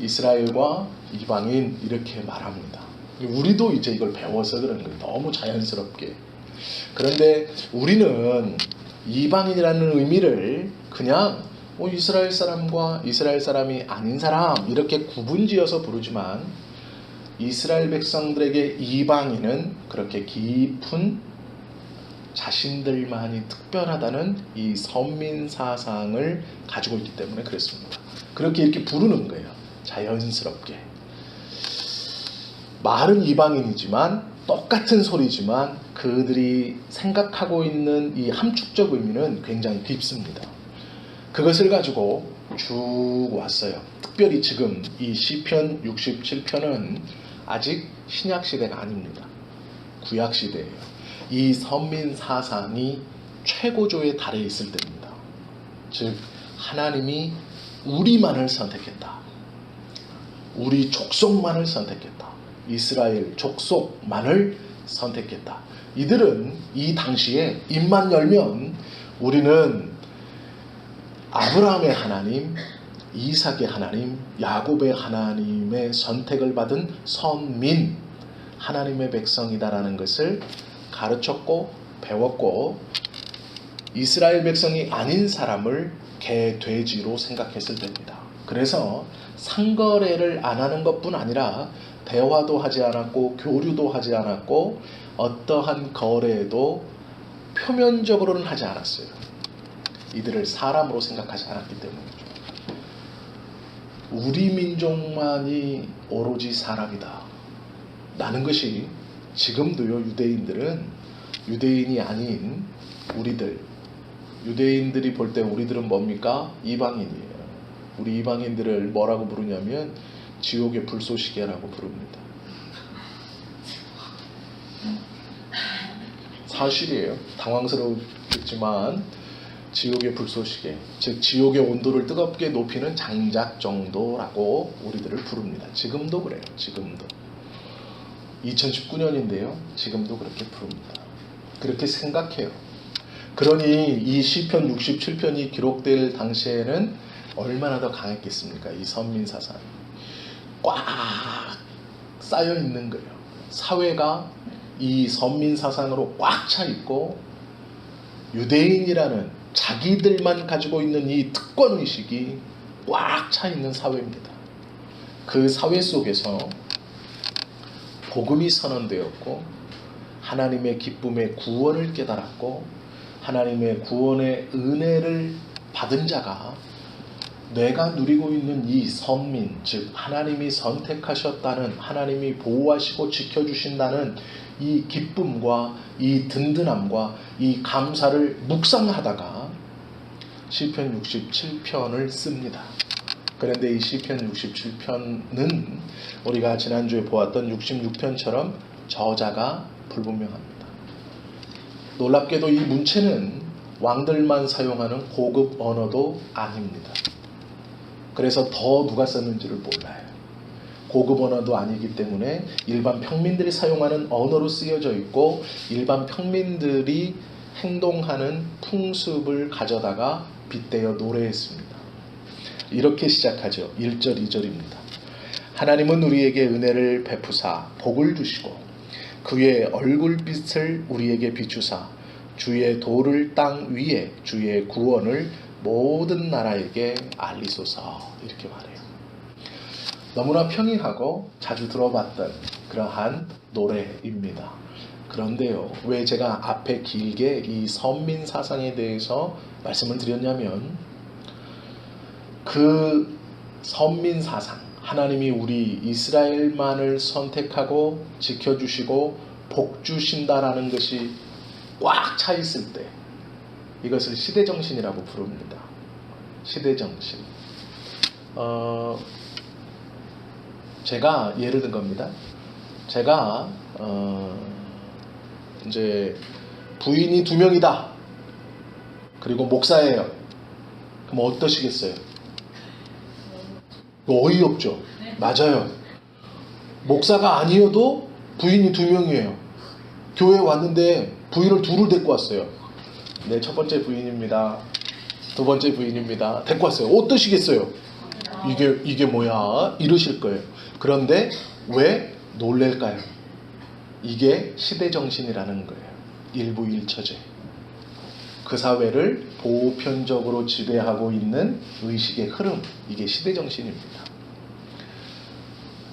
이스라엘과 이방인 이렇게 말합니다. 우리도 이제 이걸 배워서 그런 거예요. 너무 자연스럽게. 그런데 우리는 이방인이라는 의미를 그냥 뭐 이스라엘 사람과 이스라엘 사람이 아닌 사람 이렇게 구분지어서 부르지만 이스라엘 백성들에게 이방인은 그렇게 깊은 자신들만이 특별하다는 이 선민 사상을 가지고 있기 때문에 그렇습니다. 그렇게 이렇게 부르는 거예요. 자연스럽게. 말은 이방인이지만 똑같은 소리지만 그들이 생각하고 있는 이 함축적 의미는 굉장히 깊습니다. 그것을 가지고 쭉 왔어요. 특별히 지금 이 시편 67편은 아직 신약 시대가 아닙니다. 구약 시대예요. 이 선민 사상이 최고조에 달해 있을 때입니다. 즉 하나님이 우리만을 선택했다. 우리 족속만을 선택했다. 이스라엘 족속만을 선택했다. 이들은 이 당시에 입만 열면 우리는 아브라함의 하나님, 이삭의 하나님, 야곱의 하나님의 선택을 받은 선민, 하나님의 백성이다라는 것을 가르쳤고 배웠고 이스라엘 백성이 아닌 사람을 개 돼지로 생각했을 때입니다. 그래서 상거래를 안 하는 것뿐 아니라 대화도 하지 않았고 교류도 하지 않았고 어떠한 거래도 표면적으로는 하지 않았어요. 이들을 사람으로 생각하지 않았기 때문이죠. 우리 민족만이 오로지 사람이다. 라는 것이 지금도요 유대인들은 유대인이 아닌 우리들 유대인들이 볼 때 우리들은 뭡니까 이방인이에요. 우리 이방인들을 뭐라고 부르냐면 지옥의 불쏘시개라고 부릅니다. 사실이에요. 당황스럽겠지만 지옥의 불쏘시개, 즉 지옥의 온도를 뜨겁게 높이는 장작 정도라고 우리들을 부릅니다. 지금도 그래요. 지금도. 2019년인데요. 지금도 그렇게 부릅니다. 그렇게 생각해요. 그러니 이 시편 67편이 기록될 당시에는 얼마나 더 강했겠습니까? 이 선민 사상이 꽉 쌓여 있는 거예요. 사회가 이 선민 사상으로 꽉 차 있고 유대인이라는 자기들만 가지고 있는 이 특권 의식이 꽉 차 있는 사회입니다. 그 사회 속에서 복음이 선언되었고 하나님의 기쁨의 구원을 깨달았고 하나님의 구원의 은혜를 받은 자가 내가 누리고 있는 이 선민, 즉 하나님이 선택하셨다는 하나님이 보호하시고 지켜주신다는 이 기쁨과 이 든든함과 이 감사를 묵상하다가 시편 67편을 씁니다. 그런데 이 시편 67편은 우리가 지난주에 보았던 66편처럼 저자가 불분명합니다. 놀랍게도 이 문체는 왕들만 사용하는 고급 언어도 아닙니다. 그래서 더 누가 썼는지를 몰라요. 고급 언어도 아니기 때문에 일반 평민들이 사용하는 언어로 쓰여져 있고 일반 평민들이 행동하는 풍습을 가져다가 빗대어 노래했습니다. 이렇게 시작하죠. 1절, 2절입니다. 하나님은 우리에게 은혜를 베푸사 복을 주시고 그의 얼굴빛을 우리에게 비추사 주의 도를 땅 위에 주의 구원을 모든 나라에게 알리소서 이렇게 말해요. 너무나 평이하고 자주 들어봤던 그러한 노래입니다. 그런데요, 왜 제가 앞에 길게 이 선민 사상에 대해서 말씀을 드렸냐면 그 선민 사상, 하나님이 우리 이스라엘만을 선택하고 지켜주시고 복 주신다라는 것이 꽉 차 있을 때 이것을 시대 정신이라고 부릅니다. 시대 정신. 어, 제가 예를 든 겁니다. 제가 어, 이제 부인이 두 명이다. 그리고 목사예요. 그럼 어떠시겠어요? 어이없죠. 맞아요. 목사가 아니어도 부인이 두 명이에요. 교회 왔는데 부인을 둘을 데리고 왔어요. 네, 첫 번째 부인입니다. 두 번째 부인입니다. 데리고 왔어요. 어떠시겠어요? 이게 이게 뭐야 이러실 거예요. 그런데 왜 놀랄까요? 이게 시대 정신이라는 거예요. 일부 일처제. 그 사회를 보편적으로 지배하고 있는 의식의 흐름, 이게 시대 정신입니다.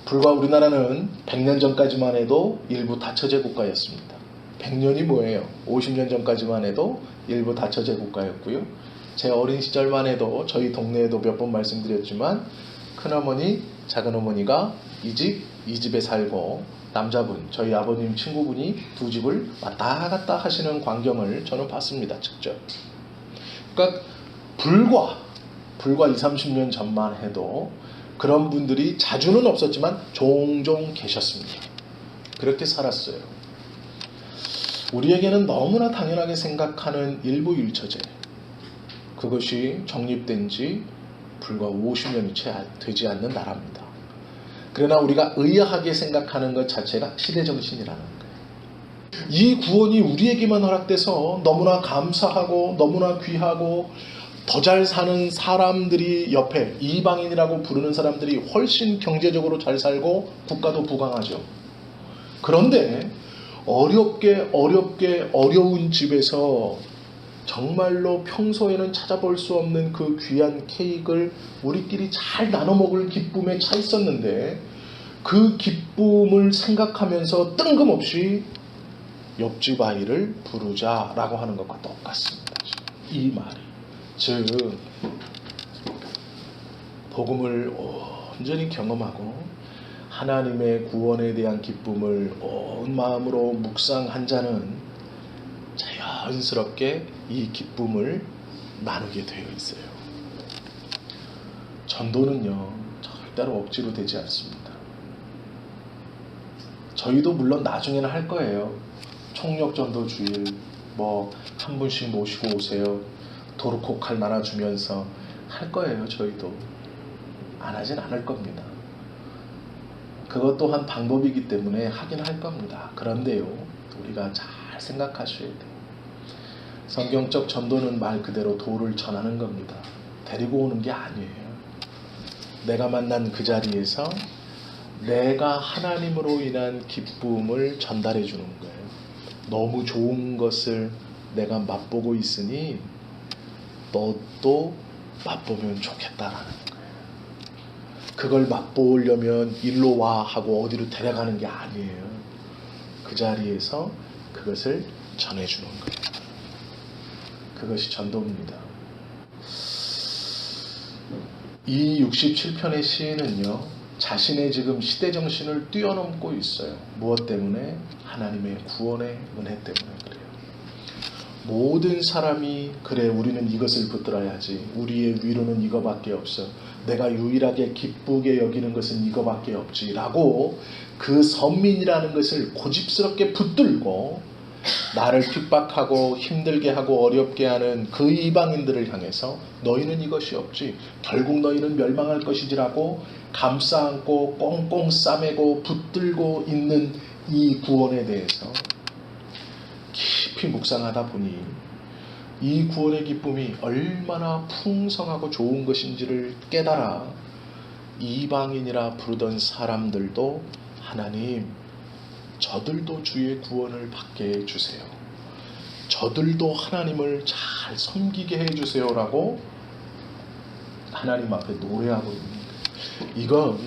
불과 우리나라는 100년 전까지만 해도 일부 다처제 국가였습니다. 100년이 뭐예요? 50년 전까지만 해도 일부 다처 제 국가였고요. 제 어린 시절만 해도 저희 동네에도 몇 번 말씀드렸지만 큰어머니, 작은어머니가 이 집, 이 집에 살고 남자분, 저희 아버님 친구분이 두 집을 왔다 갔다 하시는 광경을 저는 봤습니다. 직접. 그러니까 불과 불과 2, 30년 전만 해도 그런 분들이 자주는 없었지만 종종 계셨습니다. 그렇게 살았어요. 우리에게는 너무나 당연하게 생각하는 일부 일처제. 그것이 정립된 지 불과 50년이 채 되지 않는 나라입니다. 그러나 우리가 의아하게 생각하는 것 자체가 시대 정신이라는 거예요. 이 구원이 우리에게만 허락돼서 너무나 감사하고 너무나 귀하고 더 잘 사는 사람들이 옆에 이방인이라고 부르는 사람들이 훨씬 경제적으로 잘 살고 국가도 부강하죠. 그런데 어렵게 어렵게 어려운 집에서 정말로 평소에는 찾아볼 수 없는 그 귀한 케이크를 우리끼리 잘 나눠 먹을 기쁨에 차 있었는데 그 기쁨을 생각하면서 뜬금없이 옆집 아이를 부르자라고 하는 것과 똑같습니다. 이 말이 즉 복음을 온전히 경험하고 하나님의 구원에 대한 기쁨을 온 마음으로 묵상한 자는 자연스럽게 이 기쁨을 나누게 되어 있어요. 전도는요, 절대로 억지로 되지 않습니다. 저희도 물론 나중에는 할 거예요. 총력 전도 주일, 뭐, 한 분씩 모시고 오세요. 도르코 칼 나눠주면서 할 거예요, 저희도. 안 하진 않을 겁니다. 그것 또한 방법이기 때문에 하긴 할 겁니다. 그런데요, 우리가 잘 생각하셔야 돼요. 성경적 전도는 말 그대로 도를 전하는 겁니다. 데리고 오는 게 아니에요. 내가 만난 그 자리에서 내가 하나님으로 인한 기쁨을 전달해 주는 거예요. 너무 좋은 것을 내가 맛보고 있으니 너도 맛보면 좋겠다라는. 그걸 맛보려면 일로 와 하고 어디로 데려가는 게 아니에요. 그 자리에서 그것을 전해주는 거예요. 그것이 전도입니다. 이 67편의 시인은요, 자신의 지금 시대 정신을 뛰어넘고 있어요. 무엇 때문에? 하나님의 구원의 은혜 때문에 그래요. 모든 사람이 그래 우리는 이것을 붙들어야지 우리의 위로는 이거밖에 없어 내가 유일하게 기쁘게 여기는 것은 이거밖에 없지라고 그 선민이라는 것을 고집스럽게 붙들고 나를 핍박하고 힘들게 하고 어렵게 하는 그 이방인들을 향해서 너희는 이것이 없지. 결국 너희는 멸망할 것이지라고 감싸 안고 꽁꽁 싸매고 붙들고 있는 이 구원에 대해서 깊이 묵상하다 보니 이 구원의 기쁨이 얼마나 풍성하고 좋은 것인지를 깨달아 이방인이라 부르던 사람들도 하나님 저들도 주의 구원을 받게 해주세요. 저들도 하나님을 잘 섬기게 해주세요라고 하나님 앞에 노래하고 있는. 이건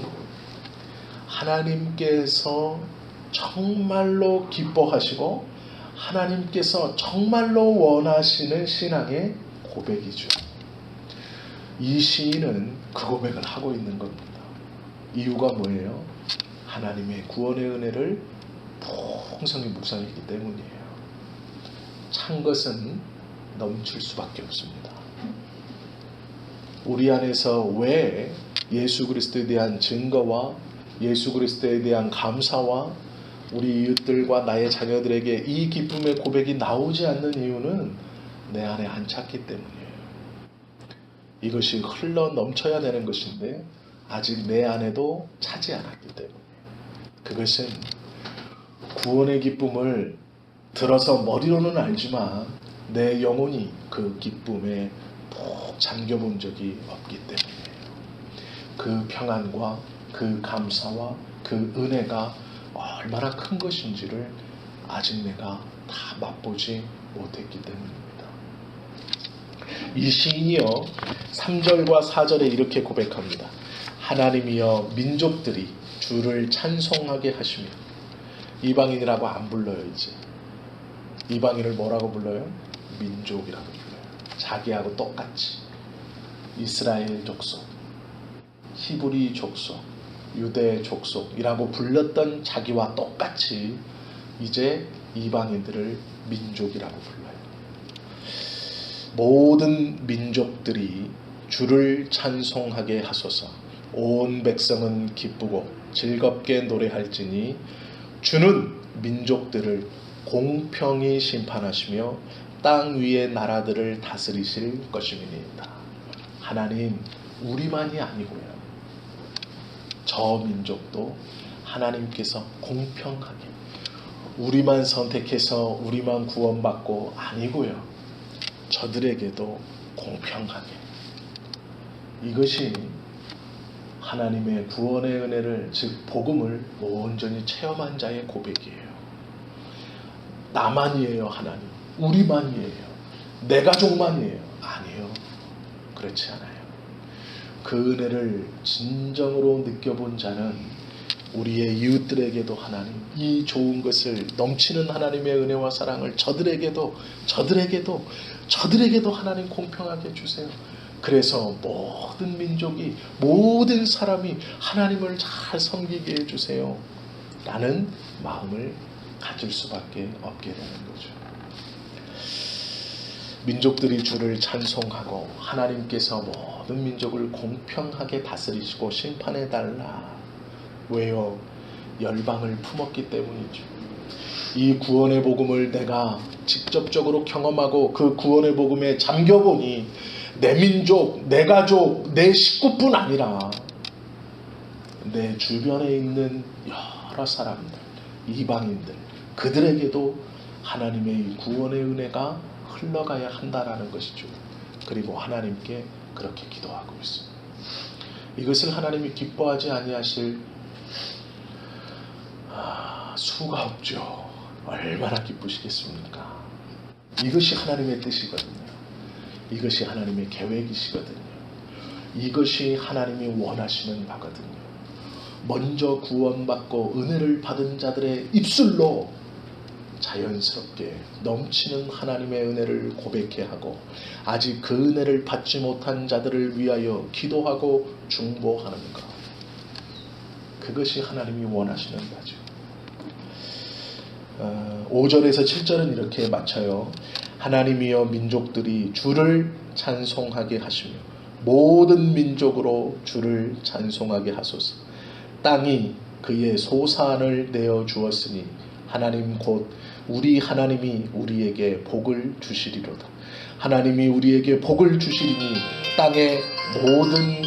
하나님께서 정말로 기뻐하시고 하나님께서 정말로 원하시는 신앙의 고백이죠. 이 시인은 그 고백을 하고 있는 겁니다. 이유가 뭐예요? 하나님의 구원의 은혜를 풍성히 묵상했기 때문이에요. 찬 것은 넘칠 수밖에 없습니다. 우리 안에서 왜 예수 그리스도에 대한 증거와 예수 그리스도에 대한 감사와 우리 이웃들과 나의 자녀들에게 이 기쁨의 고백이 나오지 않는 이유는 내 안에 안 찼기 때문이에요. 이것이 흘러 넘쳐야 되는 것인데 아직 내 안에도 차지 않았기 때문에 그것은 구원의 기쁨을 들어서 머리로는 알지만 내 영혼이 그 기쁨에 푹 잠겨본 적이 없기 때문이에요. 그 평안과 그 감사와 그 은혜가 얼마나 큰 것인지를 아직 내가 다 맛보지 못했기 때문입니다. 이 시인이요 3절과 4절에 이렇게 고백합니다. 하나님이여 민족들이 주를 찬송하게 하시며 이방인이라고 안 불러요 이제 이방인을 뭐라고 불러요? 민족이라고 불러요. 자기하고 똑같이 이스라엘 족속, 히브리 족속, 유대 족속이라고 불렀던 자기와 똑같이 이제 이방인들을 민족이라고 불러요. 모든 민족들이 주를 찬송하게 하소서. 온 백성은 기쁘고 즐겁게 노래할지니 주는 민족들을 공평히 심판하시며 땅 위의 나라들을 다스리실 것임이니이다. 하나님 우리만이 아니고요. 저 민족도 하나님께서 공평하게 우리만 선택해서 우리만 구원받고 아니고요. 저들에게도 공평하게. 이것이 하나님의 구원의 은혜를 즉 복음을 온전히 체험한 자의 고백이에요. 나만이에요 하나님. 우리만이에요. 내 가족만이에요. 아니에요. 그렇지 않아요 그 은혜를 진정으로 느껴본 자는 우리의 이웃들에게도 하나님 이 좋은 것을 넘치는 하나님의 은혜와 사랑을 저들에게도 저들에게도 저들에게도 하나님 공평하게 주세요. 그래서 모든 민족이 모든 사람이 하나님을 잘 섬기게 해주세요. 라는 마음을 가질 수밖에 없게 되는 거죠. 민족들이 주를 찬송하고 하나님께서 모든 민족을 공평하게 다스리시고 심판해 달라. 왜요? 열방을 품었기 때문이죠. 이 구원의 복음을 내가 직접적으로 경험하고 그 구원의 복음에 잠겨보니 내 민족, 내 가족, 내 식구뿐 아니라 내 주변에 있는 여러 사람들, 이방인들, 그들에게도 하나님의 이 구원의 은혜가 흘러가야 한다라는 것이죠. 그리고 하나님께 그렇게 기도하고 있습니다. 이것을 하나님이 기뻐하지 아니하실 아, 수가 없죠. 얼마나 기쁘시겠습니까? 이것이 하나님의 뜻이거든요. 이것이 하나님의 계획이시거든요. 이것이 하나님이 원하시는 바거든요. 먼저 구원받고 은혜를 받은 자들의 입술로 자연스럽게 넘치는 하나님의 은혜를 고백해 하고 아직 그 은혜를 받지 못한 자들을 위하여 기도하고 중보하는 것. 그것이 하나님이 원하시는 거죠. 어, 5절에서 7절은 이렇게 맞춰요. 하나님이여 민족들이 주를 찬송하게 하시며 모든 민족으로 주를 찬송하게 하소서. 땅이 그의 소산을 내어 주었으니 하나님 곧 우리 하나님이 우리에게 복을 주시리로다. 하나님이 우리에게 복을 주시리니 땅의 모든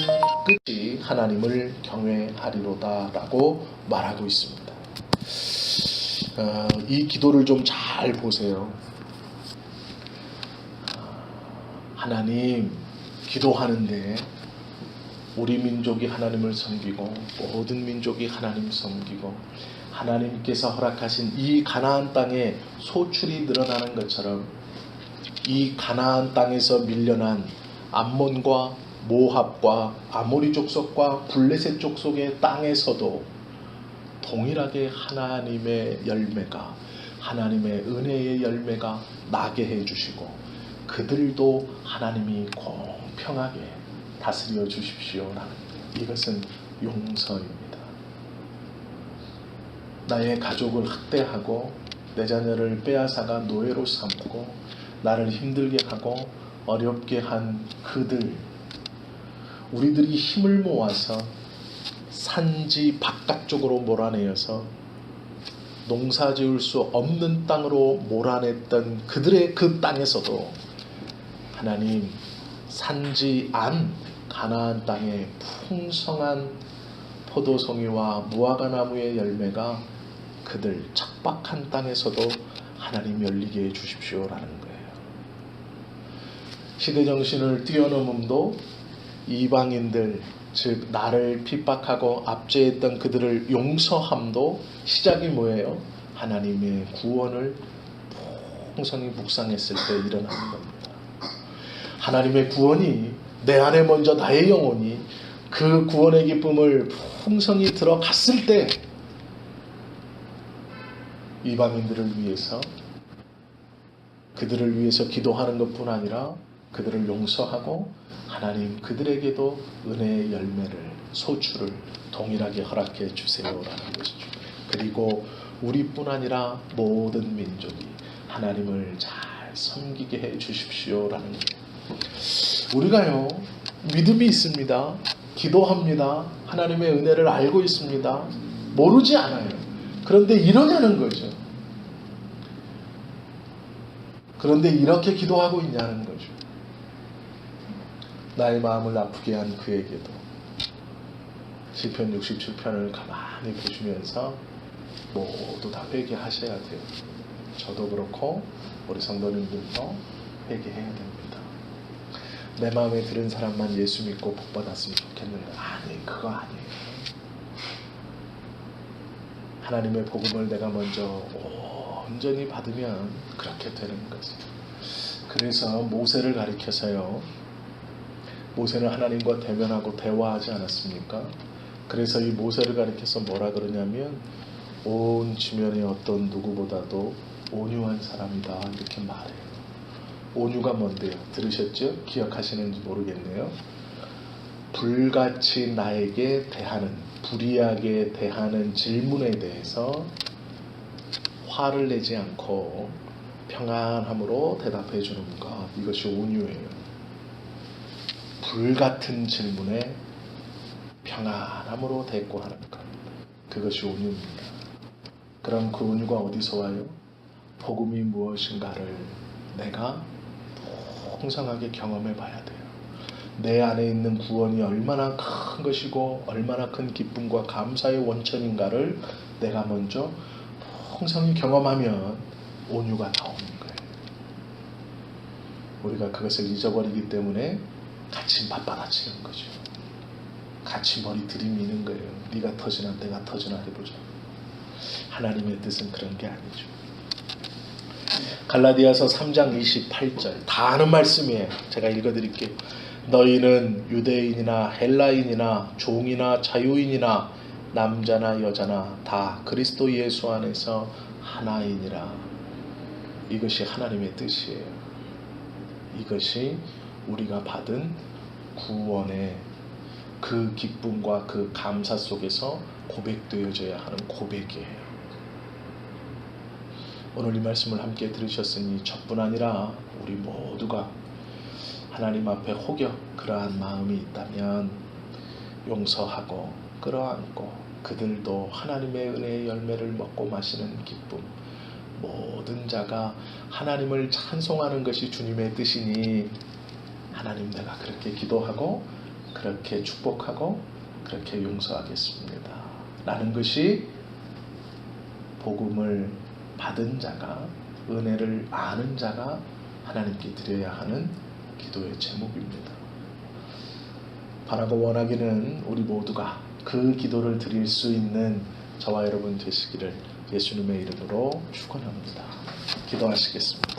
끝이 하나님을 경외하리로다라고 말하고 있습니다. 어, 이 기도를 좀 잘 보세요. 하나님 기도하는데 우리 민족이 하나님을 섬기고 모든 민족이 하나님 섬기고 하나님께서 허락하신 이 가나안 땅에 소출이 늘어나는 것처럼 이 가나안 땅에서 밀려난 암몬과 모합과 아모리 족속과 블레셋 족속의 땅에서도 동일하게 하나님의 열매가 하나님의 은혜의 열매가 나게 해 주시고 그들도 하나님이 공평하게 다스려 주십시오라는 이것은 용서입니다. 나의 가족을 학대하고 내 자녀를 빼앗아가 노예로 삼고 나를 힘들게 하고 어렵게 한 그들. 우리들이 힘을 모아서 산지 바깥쪽으로 몰아내어서 농사 지을 수 없는 땅으로 몰아냈던 그들의 그 땅에서도 하나님 산지 안 가나안 땅에 풍성한 포도송이와 무화과 나무의 열매가 그들 척박한 땅에서도 하나님 열리게 해 주십시오라는 거예요. 시대 정신을 뛰어넘음도 이방인들 즉 나를 핍박하고 압제했던 그들을 용서함도 시작이 뭐예요? 하나님의 구원을 풍성히 묵상했을 때 일어나는 겁니다. 하나님의 구원이 내 안에 먼저 나의 영혼이 그 구원의 기쁨을 풍성히 들어갔을 때 이방인들을 위해서 그들을 위해서 기도하는 것뿐 아니라 그들을 용서하고 하나님 그들에게도 은혜의 열매를 소출을 동일하게 허락해 주세요라는 것이죠. 그리고 우리뿐 아니라 모든 민족이 하나님을 잘 섬기게 해 주십시오라는 거예요. 우리가요 믿음이 있습니다. 기도합니다. 하나님의 은혜를 알고 있습니다. 모르지 않아요. 그런데 이러냐는 거죠. 그런데 이렇게 기도하고 있냐는 거죠. 나의 마음을 아프게 한 그에게도 시편 67편을 가만히 보시면서 모두 다 회개하셔야 돼요. 저도 그렇고 우리 성도님들도 회개해야 됩니다. 내 마음에 드는 사람만 예수 믿고 복 받았으면 좋겠는데 아니 그거 아니에요. 하나님의 복음을 내가 먼저 온전히 받으면 그렇게 되는 거지. 그래서 모세를 가리켜서요. 모세는 하나님과 대면하고 대화하지 않았습니까? 그래서 이 모세를 가리켜서 뭐라 그러냐면 온 지면의 어떤 누구보다도 온유한 사람이다 이렇게 말해요. 온유가 뭔데요? 들으셨죠? 기억하시는지 모르겠네요. 불같이 나에게 대하는 불이하게 대하는 질문에 대해서 화를 내지 않고 평안함으로 대답해 주는 것 이것이 온유예요. 불같은 질문에 평안함으로 대꾸하는 것 그것이 온유입니다. 그럼 그 온유가 어디서 와요? 복음이 무엇인가를 내가 풍성하게 경험해 봐야 돼요. 내 안에 있는 구원이 얼마나 큰 것이고 얼마나 큰 기쁨과 감사의 원천인가를 내가 먼저 풍성히 경험하면 온유가 나오는 거예요. 우리가 그것을 잊어버리기 때문에 같이 맞받아치는 거죠. 같이 머리 들이미는 거예요. 네가 터지나 내가 터지나 해보자. 하나님의 뜻은 그런 게 아니죠. 갈라디아서 3장 28절 다 아는 말씀이에요. 제가 읽어드릴게요. 너희는 유대인이나 헬라인이나 종이나 자유인이나 남자나 여자나 다 그리스도 예수 안에서 하나이니라. 이것이 하나님의 뜻이에요. 이것이 우리가 받은 구원의 그 기쁨과 그 감사 속에서 고백되어져야 하는 고백이에요. 오늘 이 말씀을 함께 들으셨으니 저뿐 아니라 우리 모두가 하나님 앞에 혹여 그러한 마음이 있다면 용서하고 끌어안고 그들도 하나님의 은혜의 열매를 먹고 마시는 기쁨 모든 자가 하나님을 찬송하는 것이 주님의 뜻이니 하나님 내가 그렇게 기도하고 그렇게 축복하고 그렇게 용서하겠습니다. 라는 것이 복음을 받은 자가 은혜를 아는 자가 하나님께 드려야 하는 기도의 제목입니다. 바라고 원하기는 우리 모두가 그 기도를 드릴 수 있는 저와 여러분 되시기를 예수님의 이름으로 축원합니다. 기도하시겠습니다.